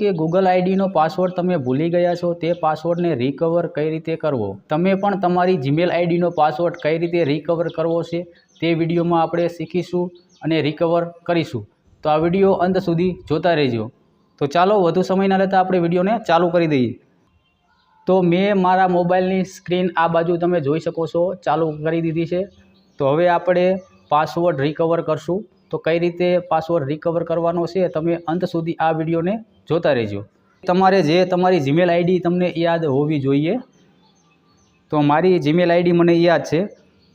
કે Google આઈડીનો password તમે ભૂલી ગયા છો, તે પાસવર્ડને રિકવર કઈ રીતે કરવો? તમે પણ તમારી જીમેલ આઈડીનો પાસવર્ડ કઈ રીતે રિકવર કરવો છે, તે વિડીયોમાં આપણે શીખીશું અને રિકવર કરીશું. તો આ વીડિયો અંત સુધી જોતા રહેજો. તો ચાલો, વધુ સમય ના લેતા આપણે વિડીયોને ચાલુ કરી દઈએ. તો મેં મારા મોબાઈલની સ્ક્રીન આ બાજુ તમે જોઈ શકો છો, ચાલુ કરી દીધી છે. તો હવે આપણે પાસવર્ડ રિકવર કરશું. તો કઈ રીતે પાસવર્ડ રિકવર કરવાનો છે, તમે અંત સુધી આ વિડીયોને જોતા રહેજો. તમારે જે તમારી જીમેલ આઈડી તમને યાદ હોવી જોઈએ, તો મારી જીમેલ આઈડી મને યાદ છે.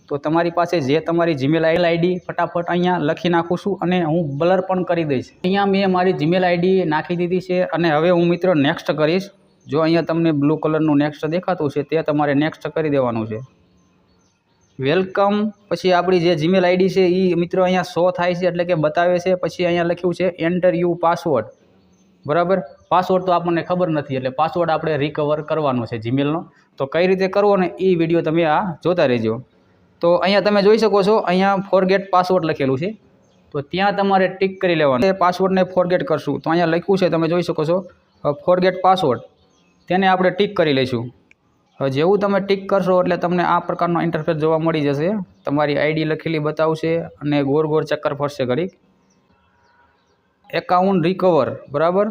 તો તમારી પાસે જે તમારી જીમેલ આઈડી ફટાફટ અહીંયા લખી નાખું છું અને હું બ્લર પણ કરી દઈશ. અહીંયા મેં મારી જીમેલ આઈડી નાખી દીધી છે અને હવે હું મિત્રો નેક્સ્ટ કરીશ. જો અહીંયા તમને બ્લુ કલરનું નેક્સ્ટ દેખાતું છે, તે તમારે નેક્સ્ટ કરી દેવાનું છે. વેલકમ પછી આપણી જે જીમેલ આઈડી છે એ મિત્રો અહીંયા શો થાય છે એટલે કે બતાવે છે. પછી અહીંયા લખ્યું છે એન્ટર યુ પાસવર્ડ બરાબર? પાસવર્ડ તો આપણને ખબર નથી, એટલે પાસવર્ડ આપણે રિકવર કરવાનો છે જીમેલનો તો કઈ રીતે કરવો ને એ વીડિયો તમે આ જોતા રહેજો. તો અહીંયા તમે જોઈ શકો છો, અહીંયા ફોરગેટ પાસવર્ડ લખેલું છે. તો ત્યાં તમારે ટીક કરી લેવાનું. પાસવર્ડને ફોરગેટ કરશું. તો અહીંયા લખ્યું છે, તમે જોઈ શકો છો. ફોરગેટ પાસવર્ડ તેને આપણે ટીક કરી લઈશું. જેવું તમે ટીક કરશો, એટલે તમને આ પ્રકારનો ઇન્ટરફેસ જોવા મળી જશે. તમારી આઈડી લખેલી બતાવશે અને ગોર ગોર ચક્કર ફરશે ઘડીક. એકાઉન્ટ રિકવર, બરાબર?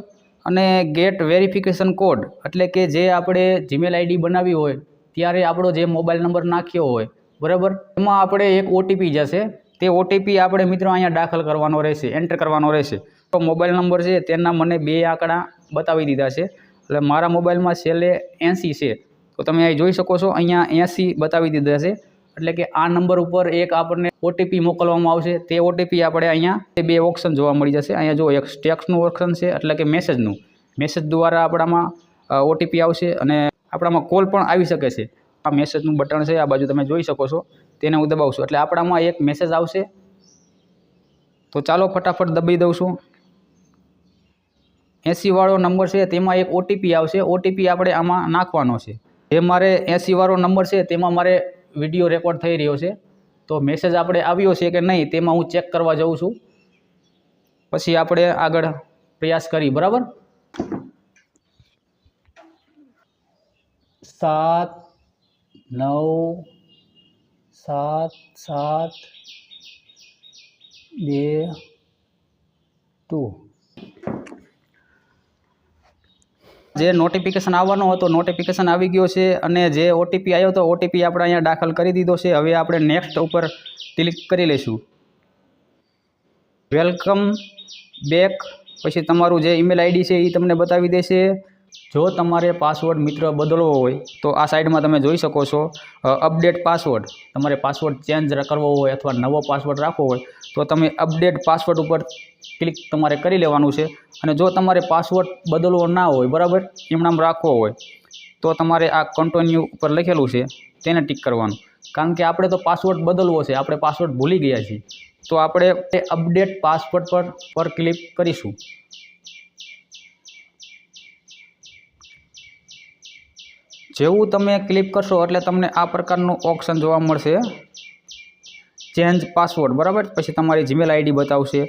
અને ગેટ વેરિફિકેશન કોડ, એટલે કે જે આપણે જીમેલ આઈડી બનાવી હોય, ત્યારે આપણો જે મોબાઈલ નંબર નાખ્યો હોય, બરાબર? એમાં આપણે એક ઓટીપી જશે. તે ઓટીપી આપણે મિત્રો અહીંયા દાખલ કરવાનો રહેશે, એન્ટર કરવાનો રહેશે. તો મોબાઈલ નંબર છે, તેના મને બે આંકડા બતાવી દીધા છે. એટલે મારા મોબાઈલમાં છેલ્લે એંસી છે. તો તમે અહીં જોઈ શકો છો, અહીંયા એંસી બતાવી દીધા છે. એટલે કે આ નંબર ઉપર એક આપણને ઓટીપી મોકલવામાં આવશે. તે ઓટીપી આપણે અહીંયા બે ઓપ્શન જોવા મળી જશે. અહીંયા જો એક ટેક્સનું ઓપ્શન છે, એટલે કે મેસેજનું મેસેજ દ્વારા આપણામાં ઓટીપી આવશે અને આપણામાં કોલ પણ આવી શકે છે. આ મેસેજનું બટન છે, આ બાજુ તમે જોઈ શકો છો. તેને હું દબાવશું. એટલે આપણામાં એક મેસેજ આવશે. તો ચાલો ફટાફટ દબાઈ દઉં છું. એસીવાળો નંબર છે, તેમાં એક ઓટીપી આવશે. ઓટીપી આપણે આમાં નાખવાનો છે. જે મારે એસીવાળો નંબર છે, તેમાં મારે વીડિયો રેકોર્ડ થઈ રહ્યો છે. તો મેસેજ આપણે આવ્યો છે કે નહીં તેમાં હું ચેક કરવા જાઉં છું. પછી આપણે આગળ પ્રયાસ કરી, બરાબર? સાત, નવ, સાત સાત, બે, ટુ. જે નોટિફિકેશન આવવાનો હતો નોટિફિકેશન આવી ગયો છે અને જે ઓટીપી આવ્યો હતો ઓટીપી આપણે અહીંયા દાખલ કરી દીધો છે. હવે આપણે નેક્સ્ટ ઉપર ક્લિક કરી લઈશું. વેલકમ બેક પછી તમારું જે ઈમેલ આઈડી છે એ તમને બતાવી દેશે. જો તમારે પાસવર્ડ મિત્ર બદલવો હોય, તો આ સાઈડમાં તમે જોઈ શકો છો અપડેટ પાસવર્ડ તમારે પાસવર્ડ ચેન્જ કરવો હોય અથવા નવો પાસવર્ડ રાખવો હોય, તો તમે અપડેટ પાસવર્ડ ઉપર ક્લિક તમારે કરી લેવાનું છે. અને જો તમારે પાસવર્ડ બદલવો ના હોય, બરાબર? એમનામ રાખવો હોય, તો તમારે આ કન્ટિન્યુ ઉપર લખેલું છે, તેને ટીક કરવાનું. કારણ કે આપણે તો પાસવર્ડ બદલવો છે, આપણે પાસવર્ડ ભૂલી ગયા છીએ. તો આપણે અપડેટ પાસવર્ડ પર પર ક્લિક કરીશું. જેવું તમે ક્લિક કરશો એટલે તમને આ પ્રકારનું ઓપ્શન જોવા મળશે. ચેન્જ પાસવર્ડ બરાબર? પછી તમારી જીમેલ આઈડી બતાવશે.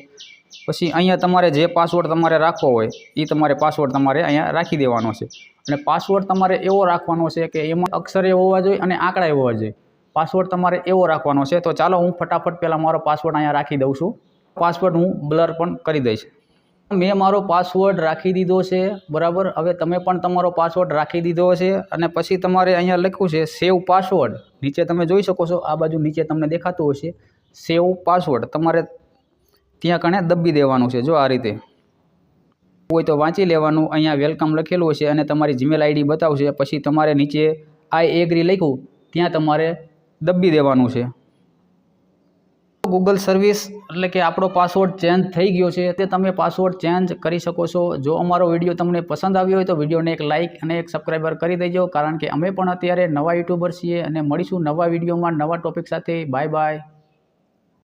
પછી અહીંયા તમારે જે પાસવર્ડ તમારે રાખવો હોય એ તમારે પાસવર્ડ તમારે અહીંયા રાખી દેવાનો છે. અને પાસવર્ડ તમારે એવો રાખવાનો છે કે એમાં અક્ષર એવો હોવા જોઈએ અને આંકડા એવો હોવા જોઈએ. પાસવર્ડ તમારે એવો રાખવાનો છે. તો ચાલો હું ફટાફટ પહેલાં મારો પાસવર્ડ અહીંયા રાખી દઉં છું. પાસવર્ડ હું બ્લર પણ કરી દઈશ. મેં મારો પાસવર્ડ રાખી દીધો છે, બરાબર? હવે તમે પણ તમારો પાસવર્ડ રાખી દીધો છે અને પછી તમારે અહીંયા લખ્યું છે સેવ પાસવર્ડ નીચે તમે જોઈ શકો છો, આ બાજુ નીચે તમને દેખાતું હશે. સેવ પાસવર્ડ તમારે ત્યાં કણે દબી દેવાનું છે, જો આ રીતે. હોય તો વાંચી લેવાનું, અહીંયા વેલકમ લખેલું હશે અને તમારી જીમેલ આઈડી બતાવશે, પછી તમારે નીચે આઈ એગ્રી લખ્યું, ત્યાં તમારે દબી દેવાનું છે. ગૂગલ સર્વિસ એટલે કે આપણો પાસવર્ડ ચેન્જ થઈ ગયો છે, તે તમે પાસવર્ડ ચેન્જ કરી શકો છો. જો અમારો વીડિયો તમને પસંદ આવ્યો હોય તો વિડીયોને એક લાઇક અને એક સબસ્ક્રાઈબર કરી દેજો, કારણ કે અમે પણ અત્યારે નવા યુટ્યુબર છીએ અને મળીશું નવા વિડીયોમાં નવા ટોપિક સાથે. Bye bye